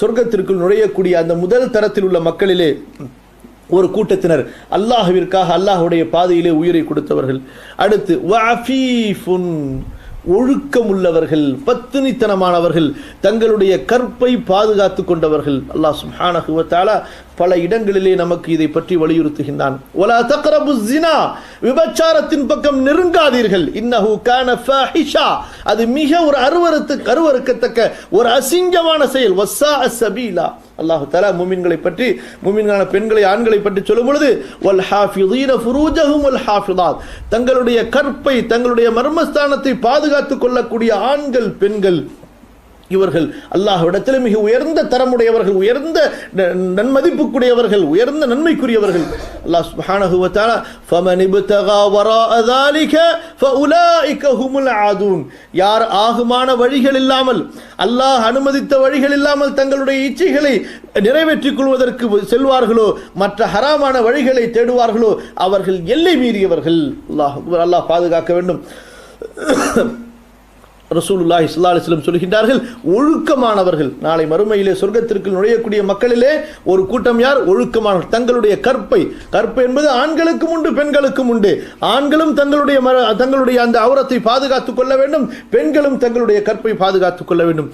சொர்க்கத்திற்குள் நுழையக்கூடிய அந்த முதல் தரத்தில் உள்ள மக்களிலே ஒரு கூட்டத்தினர். அல்லாஹுவிற்காக அல்லாஹுடைய பாதையிலே உயிரை கொடுத்தவர்கள். அடுத்து வஅஃபீஃபுன் ஒழுக்கம் உள்ளவர்கள் பத்தினித்தனமானவர்கள் தங்களுடைய கற்பை பாதுகாத்து கொண்டவர்கள். அல்லாஹ் சுஹானகுவத்தாலா பல இடங்களிலே நமக்கு இதை பற்றி வலியுறுத்துகின்றான். வலா தக்ரபு ஜினா விபச்சாரத்தின் பக்கம் நெருங்காதீர்கள். இன்னஹு கான ஃபாஹிஷா. அது மிக ஒரு அருவருத்து கருவறுக்கத்தக்க ஒரு அசிங்கமான செயல். வஸ்ஸா சபீலா. அல்லாஹ் தலா முமின்களை பற்றி முமின்கான பெண்களை ஆண்களை பற்றி சொல்லும் பொழுது வல் ஹாஃபிதீன ஃபுரூஜஹும் வல் ஹாஃபிதாத். தங்களுடைய கற்பை தங்களுடைய மர்மஸ்தானத்தை பாதுகாத்துக் கொள்ளக்கூடிய ஆண்கள் பெண்கள் இவர்கள் அல்லாஹ்விடத்தில் மிக உயர்ந்த தரமுடையவர்கள் உயர்ந்த ந- நன்மதிப்புக்குரியவர்கள் உயர்ந்த நன்மைக்குரியவர்கள் அல்லாஹ் சுப்ஹானஹு வ தஆலா ஃபமன் இப்தகா வராஅ ذلك فاولئك هم العادون யார் ஆகுமான வழிகள் இல்லாமல் அல்லாஹ் அனுமதித்த வழிகள் இல்லாமல் தங்களுடைய இச்சைகளை நிறைவேற்றிக் கொள்வதற்கு செல்வார்களோ மற்ற ஹராமான வழிகளை தேடுவார்களோ அவர்கள் எல்லை மீறியவர்கள் அல்லாஹ் அக்பர். அல்லாஹ் பாதுகாக்க வேண்டும் ரசூலுல்லாஹி ஸல்லல்லாஹு அலிஸ்லம் சொல்கின்றார்கள் ஒழுக்கமானவர்கள். நாளை மறுமையிலே சொர்க்கத்திற்கு நுழையக்கூடிய மக்களிலே ஒரு கூட்டம் யார்? ஒழுக்கமானவர்கள். தங்களுடைய கற்பை. கற்பு என்பது ஆண்களுக்கும் உண்டு பெண்களுக்கும் உண்டு. ஆண்களும் தங்களுடைய தங்களுடைய அந்த அவரத்தை பாதுகாத்துக் கொள்ள வேண்டும் பெண்களும் தங்களுடைய கற்பை பாதுகாத்துக் கொள்ள வேண்டும்.